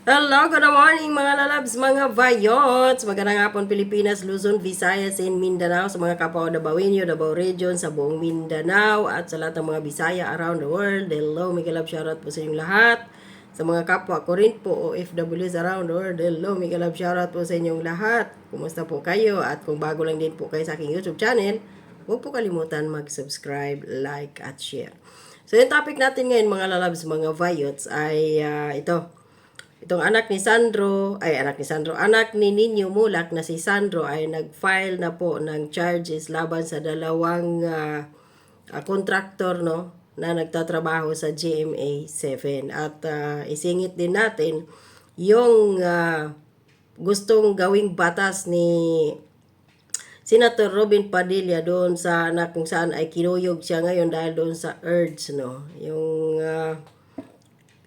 Hello, good morning mga lalabs, mga vayots! Magandang hapon Pilipinas, Luzon, Visayas, and Mindanao sa mga kapwa Dabawinyo, Davao Region, sa buong Mindanao at sa lahat ng mga Bisaya around the world. Hello, Miguel Love, shoutout po sa inyong lahat. Sa mga kapwa ko rin po, OFWs around the world. Hello, Miguel Love, shoutout po sa inyong lahat. Kumusta po kayo? At kung bago lang din po kayo sa aking YouTube channel, huwag po kalimutan mag-subscribe, like, at share. So, yung topic natin ngayon mga lalabs, mga vayots, ay ah, ito. Itong anak ni Sandro, ay anak ni Sandro, anak ni Ninyo Mulak na si Sandro ay nag-file na po ng charges laban sa dalawang ah, ah, contractor no na nagtatrabaho sa GMA 7 at ah, isingit din natin yung ah, gustong gawing batas ni Senator Robin Padilla doon sa na kung saan ay kinuyog siya ngayon dahil doon sa urge no. Yung ah,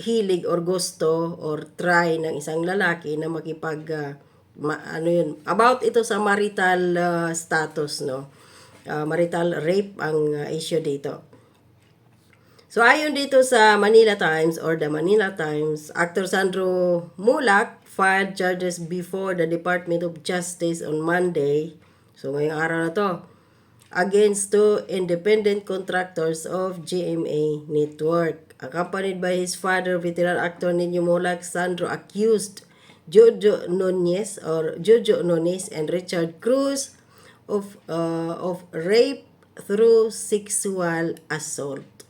hilig or gusto or try ng isang lalaki na makipag ah, ma- ano yun about ito sa marital ah, status no Ah, marital rape ang ah, issue dito So ayon dito sa Manila Times or the Manila Times, actor Sandro Mulak filed charges before the Department of Justice on Monday. So ngayong araw na to against two independent contractors of GMA Network. Accompanied by his father, veteran actor Ninyo Mulak, Sandro accused Jojo Nunez or Jojo Nunez and Richard Cruz of uh, of rape through sexual assault.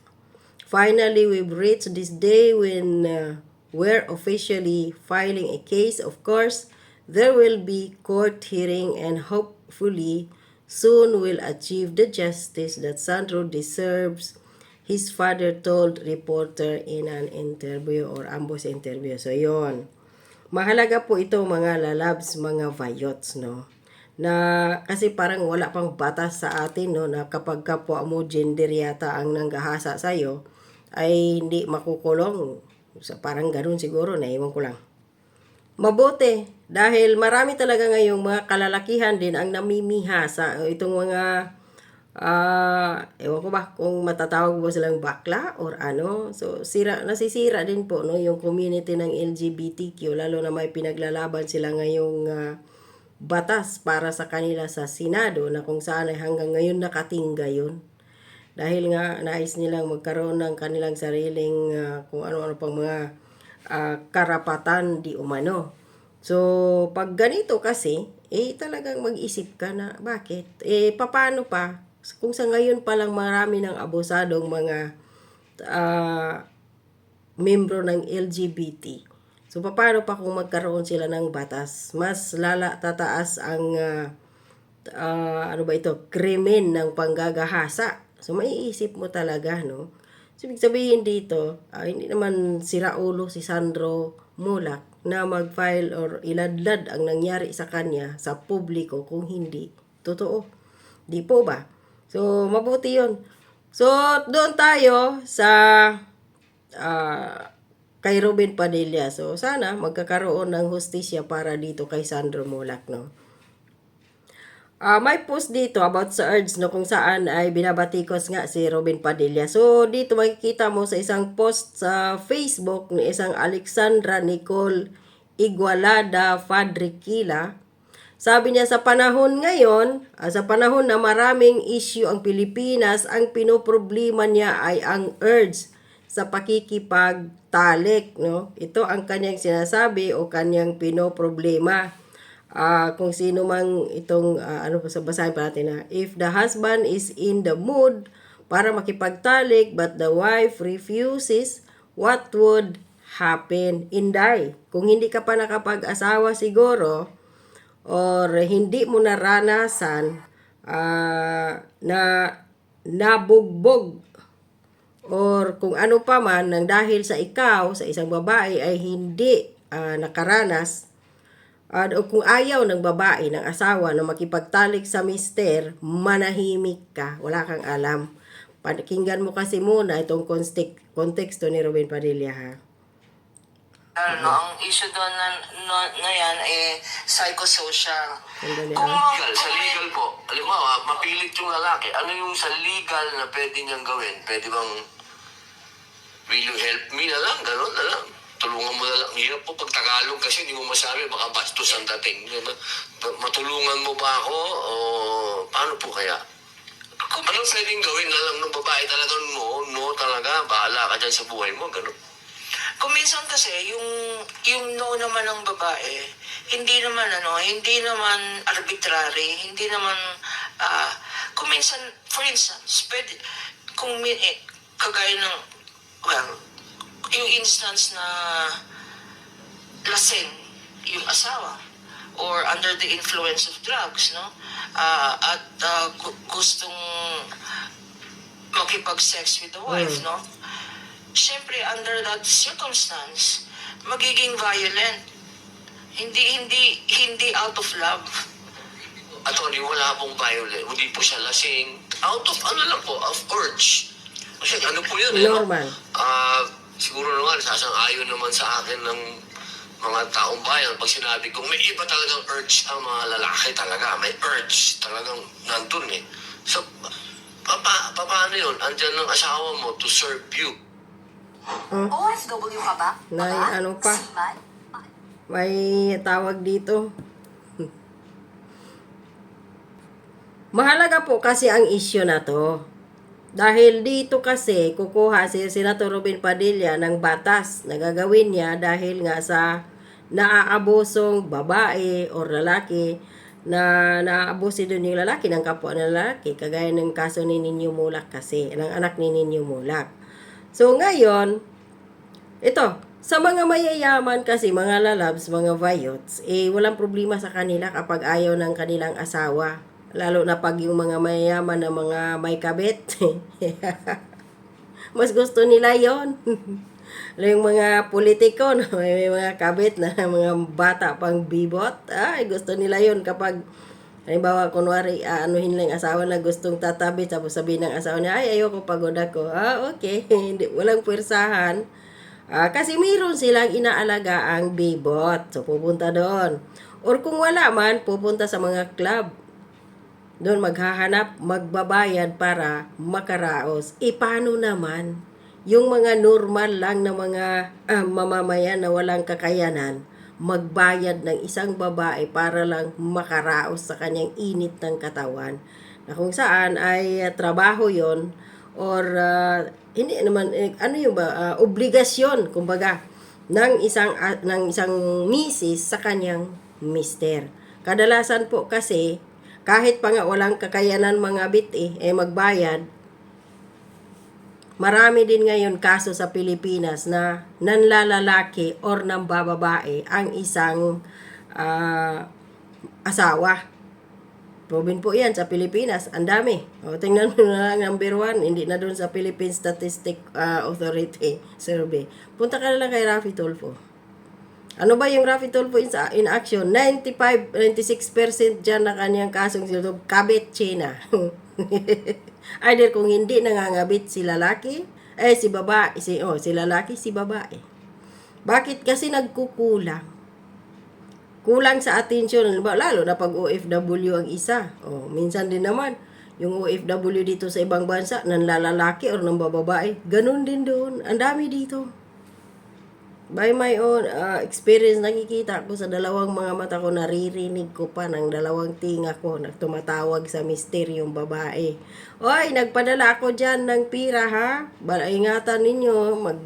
Finally, we've reached this day when uh, we're officially filing a case. Of course, there will be court hearing and hopefully soon we'll achieve the justice that Sandro deserves. His father told reporter in an interview or ambos interview. So, yon. Mahalaga po ito mga lalabs, mga vayots, no? Na kasi parang wala pang batas sa atin, no? Na kapag kapwa mo gender yata ang nanggahasa sa'yo, ay hindi makukulong. So, parang ganun siguro, naiwan ko lang. Mabuti dahil marami talaga ngayong mga kalalakihan din ang namimiha sa itong mga ah ewan ko ba kung matatawag mo silang bakla or ano. So sira nasisira din po no yung community ng LGBTQ lalo na may pinaglalaban sila ngayong ah, batas para sa kanila sa Senado na kung saan ay hanggang ngayon nakatingga yun. Dahil nga nais nilang magkaroon ng kanilang sariling ah, kung ano-ano pang mga ah, karapatan di umano. So, pag ganito kasi, eh talagang mag-isip ka na bakit? Eh, paano pa? Kung sa ngayon pa lang marami ng abusadong mga ah, membro ng LGBT. So, paano pa kung magkaroon sila ng batas? Mas lala tataas ang ah, ah, ano ba ito, krimen ng panggagahasa. So, maiisip mo talaga, no? So, ibig sabihin dito, ah, hindi naman sira ulo si Sandro Mulak na mag-file or iladlad ang nangyari sa kanya sa publiko kung hindi totoo. Di po ba? So, mabuti yon So, doon tayo sa ah, kay Ruben Padilla. So, sana magkakaroon ng hustisya para dito kay Sandro Mulak, no? Ah, may post dito about sa urge no kung saan ay binabatikos nga si Robin Padilla. So dito makikita mo sa isang post sa Facebook ni isang Alexandra Nicole Igualada Fadrikila. Sabi niya sa panahon ngayon, ah, sa panahon na maraming issue ang Pilipinas, ang pinoproblema niya ay ang urge sa pakikipagtalik, no? Ito ang kanyang sinasabi o kanyang pinoproblema. Ah, kung sino mang itong ah, ano pa sa basahin pa natin na if the husband is in the mood para makipagtalik but the wife refuses what would happen inday kung hindi ka pa nakapag-asawa siguro or hindi mo naranasan ah, na nabugbog or kung ano pa man nang dahil sa ikaw sa isang babae ay hindi ah, nakaranas at o kung ayaw ng babae, ng asawa na makipagtalik sa mister, manahimik ka, wala kang alam. Pakinggan mo kasi muna itong konteksto ni Ruben Padilla ha. Ano, ang issue doon na, na, na yan, eh, psychosocial. Sandali Kung, ah. Legal, sa legal po. Halimbawa, mapilit yung lalaki. Ano yung sa legal na pwede niyang gawin? Pwede bang, will you help me na lang? Ganon na lang. tulungan mo na lang. Hirap po pag Tagalog kasi hindi mo masabi, baka bastos ang dating. Matulungan mo ba ako o paano po kaya? Kung Anong pwedeng gawin na lang ng babae talaga no, no talaga, bahala ka dyan sa buhay mo, gano'n. Kung minsan kasi, yung, yung no naman ng babae, hindi naman ano, hindi naman arbitrary, hindi naman, ah, kung minsan, for instance, pwede, kung min, eh, kagaya ng, well, yung instance na lasing yung asawa or under the influence of drugs, no? Ah, at ah, gu- gustong makipag-sex with the wife, Mm. no? Siyempre, under that circumstance, magiging violent. Hindi, hindi, hindi out of love. Attorney, wala pong violent, hindi po siya lasing. Out of ano lang po, of urge. Kasi ano po yun eh. no? Normal. Ah, siguro naman, sasang-ayon naman sa akin ng mga taong bayan pag sinabi kong may iba talagang urge ang mga lalaki talaga. May urge talagang nandun eh. So, pa, pa, pa- paano yun? Andyan ng asawa mo to serve you. OFW ka ba? Nay, Baka? ano pa? Seaman? May tawag dito. Mahalaga po kasi ang issue na to. Dahil dito kasi kukuha si Senator Robin Padilla ng batas na gagawin niya dahil nga sa naaabusong babae or lalaki na naaabusi doon yung lalaki ng kapwa ng lalaki kagaya ng kaso ni Ninyo Mulak kasi ng anak ni Ninyo Mulak. So ngayon, ito, sa mga mayayaman kasi, mga lalabs, mga vayots, eh, walang problema sa kanila kapag ayaw ng kanilang asawa. Lalo na pag yung mga mayayaman na mga may kabit. Mas gusto nila yon yung mga politiko, no? may mga kabit na mga bata pang bibot, ay gusto nila yon kapag Halimbawa, kunwari, aanuhin lang asawa na gustong tatabi, tapos sabihin ng asawa niya, ay, ayoko, pagod ako. Ah, okay. Hindi, walang pwersahan. Ah, kasi mayroon silang inaalaga ang bibot. So, pupunta doon. Or kung wala man, pupunta sa mga club. Doon maghahanap, magbabayad para makaraos. E paano naman yung mga normal lang na mga ah, mamamayan na walang kakayanan magbayad ng isang babae para lang makaraos sa kanyang init ng katawan na kung saan ay ah, trabaho yon or ah, hindi naman eh, ano yung ba ah, obligasyon kumbaga ng isang ah, ng isang misis sa kanyang mister. Kadalasan po kasi kahit pa nga walang kakayanan mga bit eh, eh magbayad, marami din ngayon kaso sa Pilipinas na nanlalalaki or nang bababae ang isang ah, asawa. Proven po yan sa Pilipinas. Ang dami. O, tingnan mo na lang number one. Hindi na doon sa Philippine Statistic ah, Authority survey. Punta ka na lang kay Rafi Tulfo. Ano ba yung Rafi Tulfo in, in action? 95, 96% dyan na kanyang kasong silog. Kabit China. Either kung hindi nangangabit si lalaki, eh si babae, si, oh, si lalaki, si babae. Bakit kasi nagkukulang? Kulang sa atensyon, lalo na pag OFW ang isa. Oh, minsan din naman, yung OFW dito sa ibang bansa, nang lalaki or nang bababae, ganun din doon. Ang dami dito. By my own uh, experience, nakikita ko sa dalawang mga mata ko, naririnig ko pa ng dalawang tinga ko na tumatawag sa misteryong babae. Oy, nagpadala ako dyan ng pira ha. Ingatan ninyo, mag,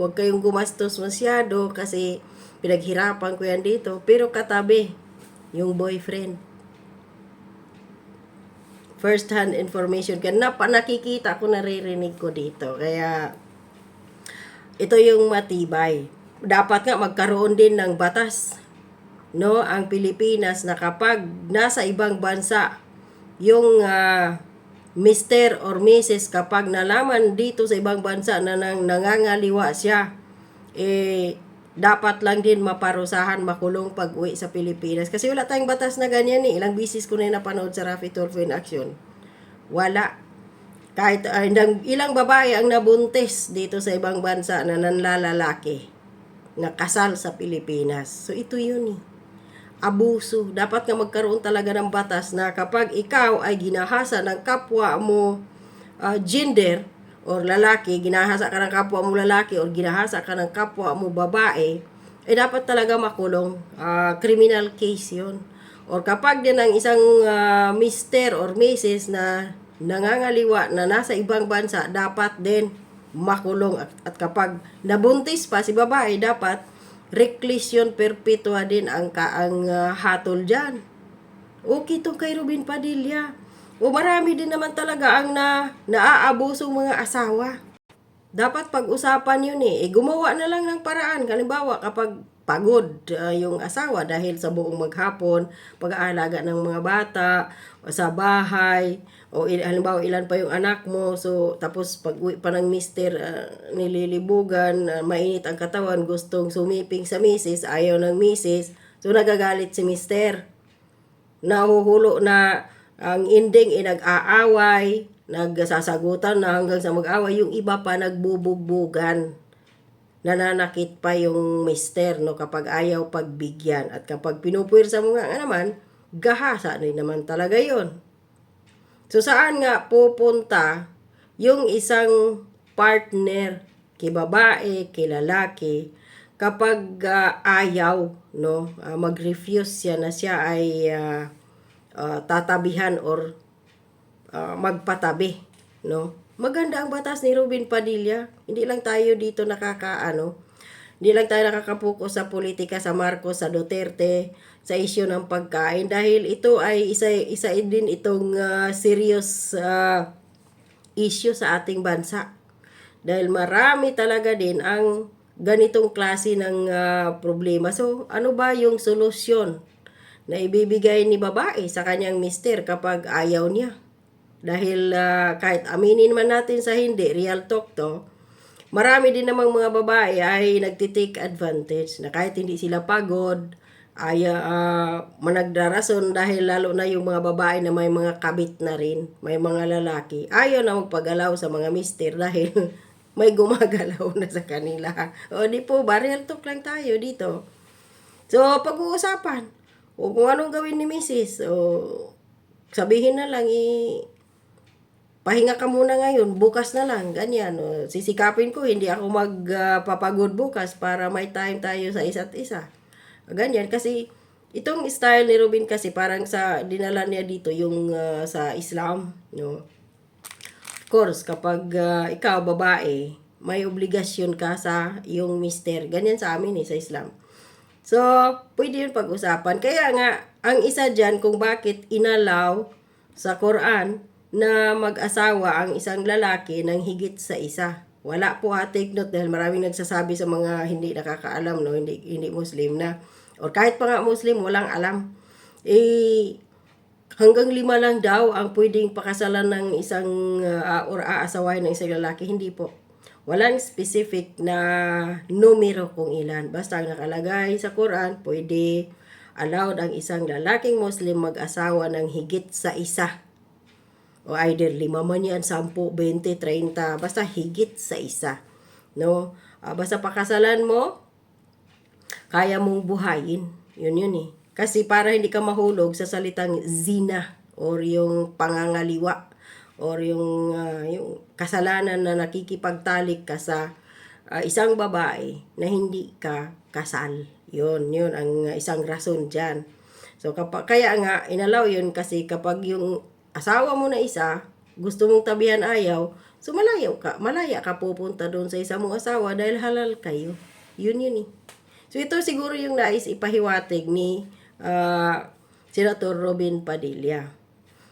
huwag kayong gumastos masyado kasi pinaghirapan ko yan dito. Pero katabi, yung boyfriend. First hand information. Kaya napa, nakikita ko, naririnig ko dito. Kaya, ito yung matibay. Dapat nga magkaroon din ng batas no? Ang Pilipinas na kapag nasa ibang bansa. Yung ah, Mr. or Mrs. kapag nalaman dito sa ibang bansa na nang nangangaliwa siya eh dapat lang din maparusahan makulong pag uwi sa Pilipinas. Kasi wala tayong batas na ganyan eh. Ilang bisis ko na napanood sa Rafi Tulfo in action. Wala. Kahit uh, ilang babae ang nabuntis dito sa ibang bansa na nanlalalaki na kasal sa Pilipinas. So ito yun eh. Abuso. Dapat nga magkaroon talaga ng batas na kapag ikaw ay ginahasa ng kapwa mo ah, gender, or lalaki, ginahasa ka ng kapwa mo lalaki or ginahasa ka ng kapwa mo babae, eh dapat talaga makulong. Ah, criminal case yun. Or kapag din ang isang ah, mister or misis na nangangaliwa na nasa ibang bansa, dapat din makulong. At, at kapag nabuntis pa si babae, dapat reclusion perpetua din ang kaang ah, hatol dyan. Okay to kay Robin Padilla. O marami din naman talaga ang na, naaabuso mga asawa. Dapat pag-usapan yun eh. eh. Gumawa na lang ng paraan. Halimbawa, kapag pagod ah, yung asawa dahil sa buong maghapon, pag-aalaga ng mga bata, sa bahay, o il- halimbawa ilan pa yung anak mo, so tapos pag uwi pa ng mister, ah, nililibugan, ah, mainit ang katawan, gustong sumiping sa misis, ayaw ng misis, so nagagalit si mister. Nahuhulo na ang ending ay nag-aaway, nagsasagutan na hanggang sa mag-away, yung iba pa nagbubugbugan. Nananakit pa yung mister no? Kapag ayaw pagbigyan at kapag pinupwersa mo nga, naman gahasa rin naman talaga yon So saan nga pupunta yung isang partner? Kay babae, kay lalaki? Kapag ah, ayaw no ah, mag-refuse siya na siya ay ah, ah, tatabihan or ah, magpatabi no? Maganda ang batas ni Ruben Padilla. Hindi lang tayo dito nakakaano hindi lang tayo nakakapokus sa politika sa Marcos sa Duterte sa isyu ng pagkain dahil ito ay isa isa din itong ah, serious ah, issue sa ating bansa dahil marami talaga din ang ganitong klase ng ah, problema. So, ano ba yung solusyon na ibibigay ni babae sa kanyang mister kapag ayaw niya? Dahil ah, kahit aminin man natin sa hindi, real talk to, marami din namang mga babae ay nagtitake advantage na kahit hindi sila pagod, ay ah, managdarason dahil lalo na yung mga babae na may mga kabit na rin, may mga lalaki, ayaw na magpagalaw sa mga mister dahil may gumagalaw na sa kanila. O di po, barrel talk lang tayo dito. So, pag-uusapan. O kung anong gawin ni Mrs. O sabihin na lang, i pahinga ka muna ngayon, bukas na lang, ganyan. O, sisikapin ko, hindi ako magpapagod bukas para may time tayo sa isa't isa. Ganyan, kasi itong style ni Robin kasi parang sa dinala niya dito yung ah, sa Islam, no? Of course, kapag ah, ikaw babae, may obligasyon ka sa iyong mister. Ganyan sa amin eh, sa Islam. So, pwede yun pag-usapan. Kaya nga, ang isa dyan kung bakit inalaw sa Quran na mag-asawa ang isang lalaki ng higit sa isa. Wala po ha, take note dahil maraming nagsasabi sa mga hindi nakakaalam, no, hindi, hindi Muslim na, or kahit pa nga Muslim, walang alam. Eh, hanggang lima lang daw ang pwedeng pakasalan ng isang uh, or aasawahin ng isang lalaki. Hindi po. Walang specific na numero kung ilan. Basta ang nakalagay sa Quran, pwede allowed ang isang lalaking Muslim mag-asawa ng higit sa isa. O either lima man yan, 10, 20, 30, basta higit sa isa. No? Ah, basta pakasalan mo, kaya mong buhayin. Yun yun eh. Kasi para hindi ka mahulog sa salitang zina or yung pangangaliwa or yung, ah, yung kasalanan na nakikipagtalik ka sa ah, isang babae na hindi ka kasal. Yun, yun ang isang rason dyan. So kapag, kaya nga, inalaw yun kasi kapag yung asawa mo na isa, gusto mong tabihan ayaw, so malayo ka, malaya ka pupunta doon sa isa mong asawa dahil halal kayo. Yun yun eh. So ito siguro yung nais ipahiwatig ni ah, Senator Robin Padilla.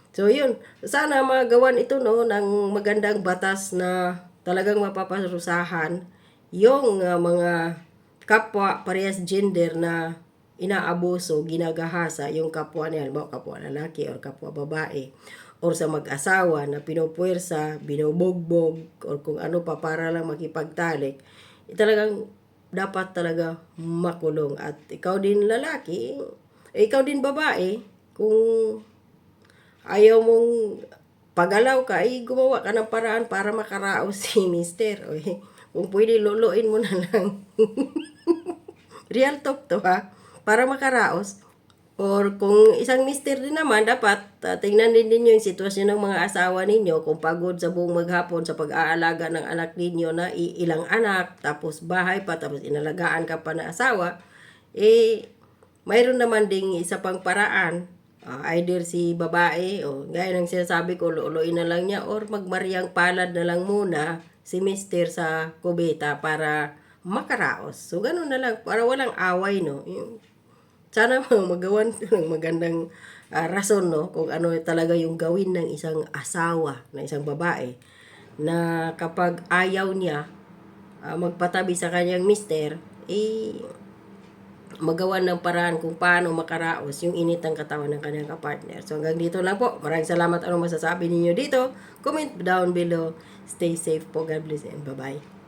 So yun, sana magawan ito no ng magandang batas na talagang mapaparusahan yung ah, mga kapwa parehas gender na inaabuso, ginagahasa yung kapwa niya, halimbawa kapwa lalaki or kapwa babae or sa mag-asawa na pinupuwersa, binubogbog or kung ano pa para lang makipagtalik, eh, talagang dapat talaga makulong at ikaw din lalaki, eh, ikaw din babae, kung ayaw mong pagalaw ka, ay gumawa ka ng paraan para makaraos si mister. Eh, kung pwede, luluin mo na lang. Real talk to ha. Para makaraos. Or kung isang mister din naman, dapat uh, tingnan din ninyo yung sitwasyon ng mga asawa ninyo kung pagod sa buong maghapon sa pag-aalaga ng anak ninyo na ilang anak, tapos bahay pa, tapos inalagaan ka pa na asawa, eh, mayroon naman ding isa pang paraan. Ah, either si babae, o gaya ng sinasabi ko, luuluin na lang niya, or magmariang palad na lang muna si mister sa kubeta para makaraos. So, ganun na lang, para walang away, no? Yung, sana magawan ng magandang ah, rason, no? Kung ano talaga yung gawin ng isang asawa, na isang babae, na kapag ayaw niya ah, magpatabi sa kanyang mister, eh, magawan ng paraan kung paano makaraos yung init ng katawan ng kanyang kapartner. So hanggang dito lang po. Maraming salamat. Anong masasabi ninyo dito? Comment down below. Stay safe po. God bless and bye-bye.